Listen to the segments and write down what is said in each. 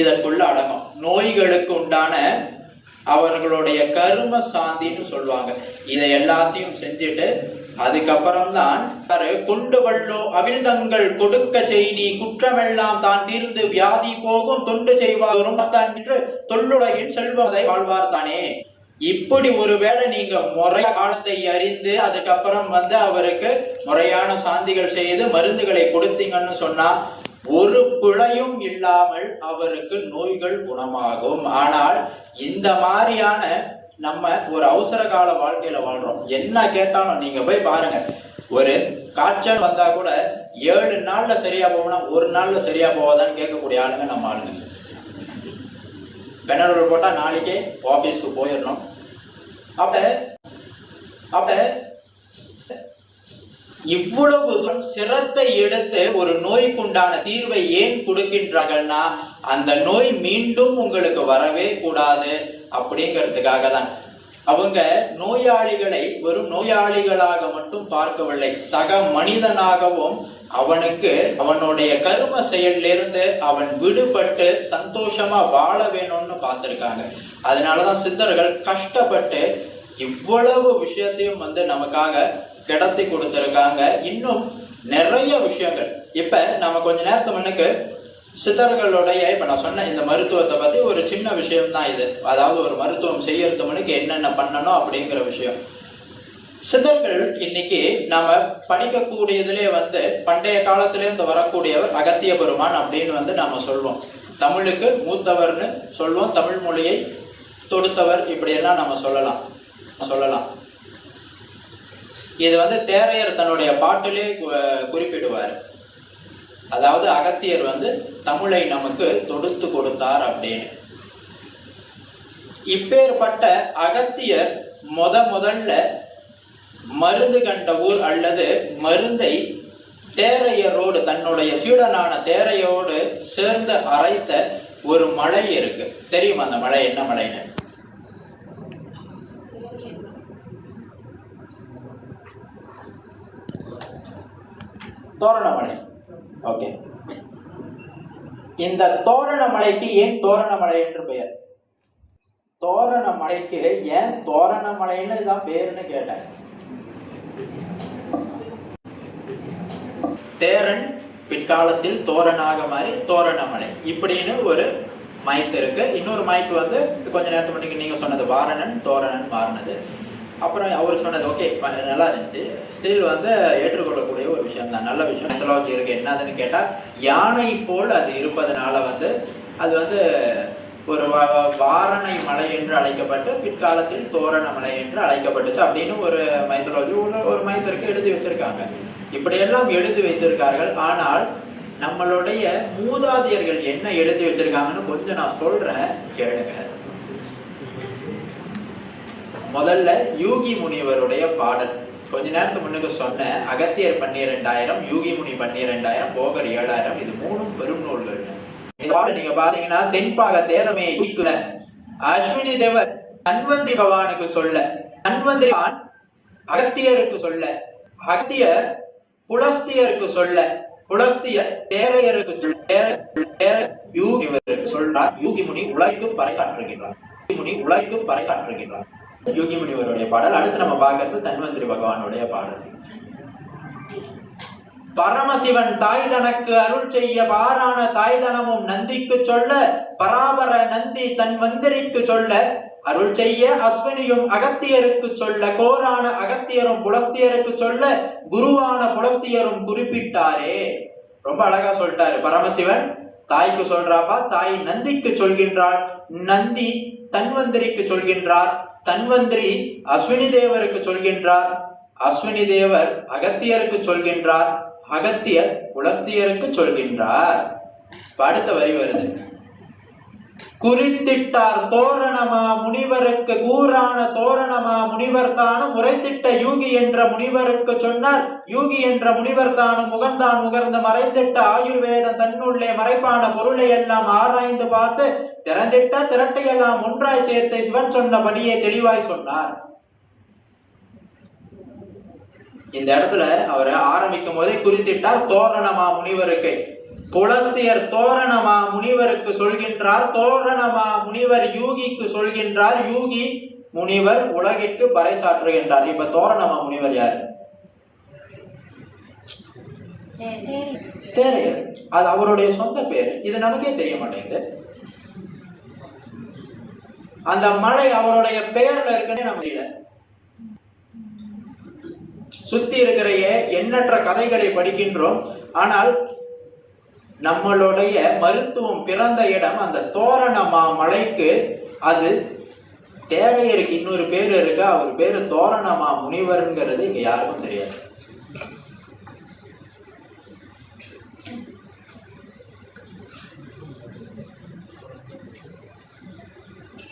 இதற்குள்ள அடங்கும். நோய்களுக்கு உண்டான அவர்களுடைய கரும சாந்தின்னு சொல்லுவாங்க. இதை எல்லாத்தையும் செஞ்சுட்டு அதுக்கப்புறம் தான் கொண்டு வல்லோ அவிழ்தங்கள் கொடுக்க செய்தி குற்றமெல்லாம் தான் தீர்ந்து வியாதி போகும் தொண்டு செய்வாரும் தான் என்று தொல்லுலகில் செல்வதை வாழ்வார் தானே. இப்படி ஒருவேளை நீங்க முறை காலத்தை அறிந்து அதுக்கப்புறம் வந்து அவருக்கு முறையான சாந்திகள் செய்து மருந்துகளை கொடுத்தீங்கன்னு சொன்னா ஒரு பிழையும் இல்லாமல் அவருக்கு நோய்கள் குணமாகும். ஆனால் இந்த மாதிரியான நம்ம ஒரு அவசர கால வாழ்க்கையில வாழ்றோம். என்ன கேட்டாலும் நீங்க போய் பாருங்க. ஒரு காய்ச்சல் வந்தா கூட ஏழு நாள்ல சரியா போகணும் ஒரு நாள்ல சரியா போவாதான்னு கேட்கக்கூடிய ஆளுங்க நம்ம ஆளுங்க. பெனரோல் போட்டா நாளைக்கே ஆபீஸ்க்கு போயிடணும். அப்ப அப்ப இவ்வளவு தூரம் சிரத்தை எடுத்து ஒரு நோய்க்குண்டான தீர்வை ஏன் கொடுக்கின்றார்கள்னா அந்த நோய் மீண்டும் உங்களுக்கு வரவே கூடாது அப்படிங்கிறதுக்காக தான் அவங்க நோயாளிகளை வெறும் நோயாளிகளாக மட்டும் பார்க்கவில்லை சக மனிதனாகவும் அவனுக்கு அவனுடைய கரும செயலிலிருந்து அவன் விடுபட்டு சந்தோஷமா வாழ வேணும்னு பார்த்துருக்காங்க. அதனாலதான் சித்தர்கள் கஷ்டப்பட்டு இவ்வளவு விஷயத்தையும் வந்து நமக்காக கிடத்தி கொடுத்துருக்காங்க. இன்னும் நிறைய விஷயங்கள். இப்போ நம்ம கொஞ்ச நேரத்து முன்னுக்கு சித்தர்களுடைய இப்போ நான் சொன்ன இந்த மருத்துவத்தை பற்றி ஒரு சின்ன விஷயம் தான் இது. அதாவது ஒரு மருத்துவம் செய்யறது முன்னுக்கு என்னென்ன பண்ணணும் அப்படிங்கிற விஷயம். சித்தர்கள் இன்னைக்கு நாம படிக்கக்கூடியதுலேயே வந்து பண்டைய காலத்திலேருந்து வரக்கூடியவர் அகத்திய பெருமான் அப்படின்னு வந்து நாம சொல்வோம் தமிழுக்கு மூத்தவர்னு சொல்வோம். தமிழ் மொழியை தொடுத்தவர் இப்படியெல்லாம் நம்ம சொல்லலாம். சொல்லலாம். இது வந்து தேரையர் தன்னுடைய பாட்டிலே கு- குறிப்பிடுவார். அதாவது அகத்தியர் வந்து தமிழை நமக்கு தொடுத்து கொடுத்தார் அப்படின்னு. இப்பேற்பட்ட அகத்தியர் முத முதல்ல மருந்து கண்ட ஊர் அல்லது மருந்தை தேரையரோடு தன்னுடைய சீடனான தேரையோடு சேர்ந்து அரைத்த ஒரு மலை இருக்கு. தெரியுமா அந்த மலை என்ன மலைன்னு? தோரணமலை. ஓகே இந்த தோரணமலைக்கு ஏன் தோரணமலை என்று பெயர்? தோரணமலைக்கு ஏன் தோரணமலைன்னு தான் பேருன்னு கேட்டேன். தேரன் பிற்காலத்தில் தோரணாக மாறி தோரணமலை. இப்படின்னு ஒரு மைக் இருக்கு. இன்னொரு மைக் வந்து கொஞ்ச நேரத்துக்கு முன்னாடி நீங்க சொன்னது வாரணன் தோரணன் மாறினது. அப்புறம் அவர் சொன்னது ஓகே நல்லா இருந்துச்சு. ஸ்டில் வந்து ஏற்றுக்கொள்ளக்கூடிய ஒரு விஷயம் தான். நல்ல விஷயம். மெத்தலாஜி இருக்கு. என்னதுன்னு கேட்டால் யானை போல் அது இருப்பதனால வந்து அது வந்து ஒரு வாரணை மலை என்று அழைக்கப்பட்டு பிற்காலத்தில் தோரண மலை என்று அழைக்கப்பட்டுச்சு அப்படின்னு ஒரு மைத்தலாஜி ஒரு ஒரு மைத்தருக்கு எழுதி வச்சிருக்காங்க. இப்படியெல்லாம் எழுதி வைத்திருக்கார்கள். ஆனால் நம்மளுடைய மூதாதையர்கள் என்ன எழுதி வச்சிருக்காங்கன்னு கொஞ்சம் நான் சொல்றேன். கேளுங்க. முதல்ல யூகி முனிவருடைய பாடல். கொஞ்ச நேரத்துக்கு முன்னுக்கு சொன்ன அகத்தியர் பன்னிரெண்டாயிரம் யூகி முனி பன்னிரெண்டாயிரம் போகர் ஏழாயிரம் இது மூணும் பெரும் நூல்கள். இந்த பாடல் நீங்க பாத்தீங்கன்னா தென்பாக தேரமே அஸ்வினி தேவர் தன்வந்திரி பகவானுக்கு சொல்ல தன்வந்திரி பகவான் அகத்தியருக்கு சொல்ல அகத்தியர் புலஸ்தியருக்கு சொல்ல புலஸ்தியர் தேரையருக்கு சொல்ல யூகி சொல்றார். யூகி முனி உலகிற்கு பறைசாற்றுகின்றார். முனி உலகிற்கு பறைசாற்றுகின்றார். யோகி முனிவருடைய பாடல். அடுத்து நம்ம பார்க்கறது தன்வந்திரி பகவானுடைய பாடல். பரமசிவன் தாய் தனக்கு அருள் செய்ய பாரான தாய் தனமும் நந்திக்கு சொல்ல பராபர நந்தி தன் மந்திரிக்கு சொல்ல அருள் செய்ய அஸ்வினியும் அகத்தியருக்கு சொல்ல கோரான அகத்தியரும் புலஸ்தியருக்கு சொல்ல குருவான புலஸ்தியரும் குறிப்பிட்டாரே. ரொம்ப அழகா சொல்லிட்டாரு பரமசிவன். தாய்க்கு சொல்றாப்பா தாய் நந்திக்கு சொல்கின்றாள். நந்தி தன்வந்திரிக்கு சொல்கின்றார். தன்வந்திரி அஸ்வினி தேவருக்கு சொல்கின்றார். அஸ்வினி தேவர் அகத்தியருக்கு சொல்கின்றார். அகத்தியர் புலஸ்தியருக்கு சொல்கின்றார். அடுத்த வரி வருது. குறித்திட்டார் தோரணமா முனிவருக்கு கூறான தோரணமா முனிவர் தானும் உரைத்திட்ட யூகி என்ற முனிவருக்கு சொன்னார். யூகி என்ற முனிவர் தானும் முகந்தான் முகர்ந்து மறைத்திட்ட ஆயுர்வேதம் தன்னுள்ளே மறைப்பான பொருளை எல்லாம் ஆராய்ந்து பார்த்து திறந்திட்ட திரட்டையெல்லாம் ஒன்றாய் சேர்த்து சிவன் சொன்னபடியே தெளிவாய் சொன்னார். இந்த இடத்துல அவர் ஆரம்பிக்கும் போதே குறித்திட்டார் தோரணமா முனிவருக்கு. புலஸ்தியர் தோரணமா முனிவருக்கு சொல்கின்றார் தோரணமா முனிவர் யூகிக்கு சொல்கின்றார் யூகி முனிவர் உலகிற்கு பறைசாற்றுகின்றார். இப்ப தோரணமா முனிவர் யாரு? தேரையர். அது அவருடைய சொந்த பேர். இது நமக்கே தெரிய மாட்டேங்குது. அந்த மலை அவருடைய பெயர்ல இருக்குன்னு நம்ம தெரியல. சுத்தி இருக்கிற எண்ணற்ற கதைகளை படிக்கின்றோம். ஆனால் நம்மளுடைய மருத்துவம் பிறந்த இடம் அந்த தோரணமா மலைக்கு அது தேரையருக்கு இன்னொரு பேர் இருக்கு? அவர் பேரு தோரணமா முனிவருங்கிறது இங்க யாருக்கும் தெரியாது.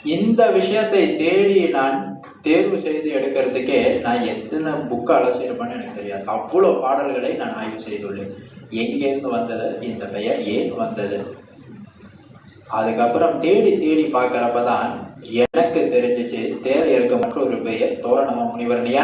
இந்த விஷயத்தை தேடி நான் தேர்வு செய்து எடுக்கிறதுக்கே நான் எத்தனை புக் அலசிருப்பேன்னு எனக்கு தெரியாது. அவ்வளோ பாடல்களை நான் ஆய்வு செய்துள்ளேன். எங்கேருந்து வந்தது? இந்த பெயர் ஏன் வந்தது? அதுக்கப்புறம் தேடி தேடி பார்க்குறப்ப தான் எனக்கு தெரிஞ்சிச்சு தேரையருக்கு மற்றொரு பெயர் தோரணம முனிவர். ஏன்னா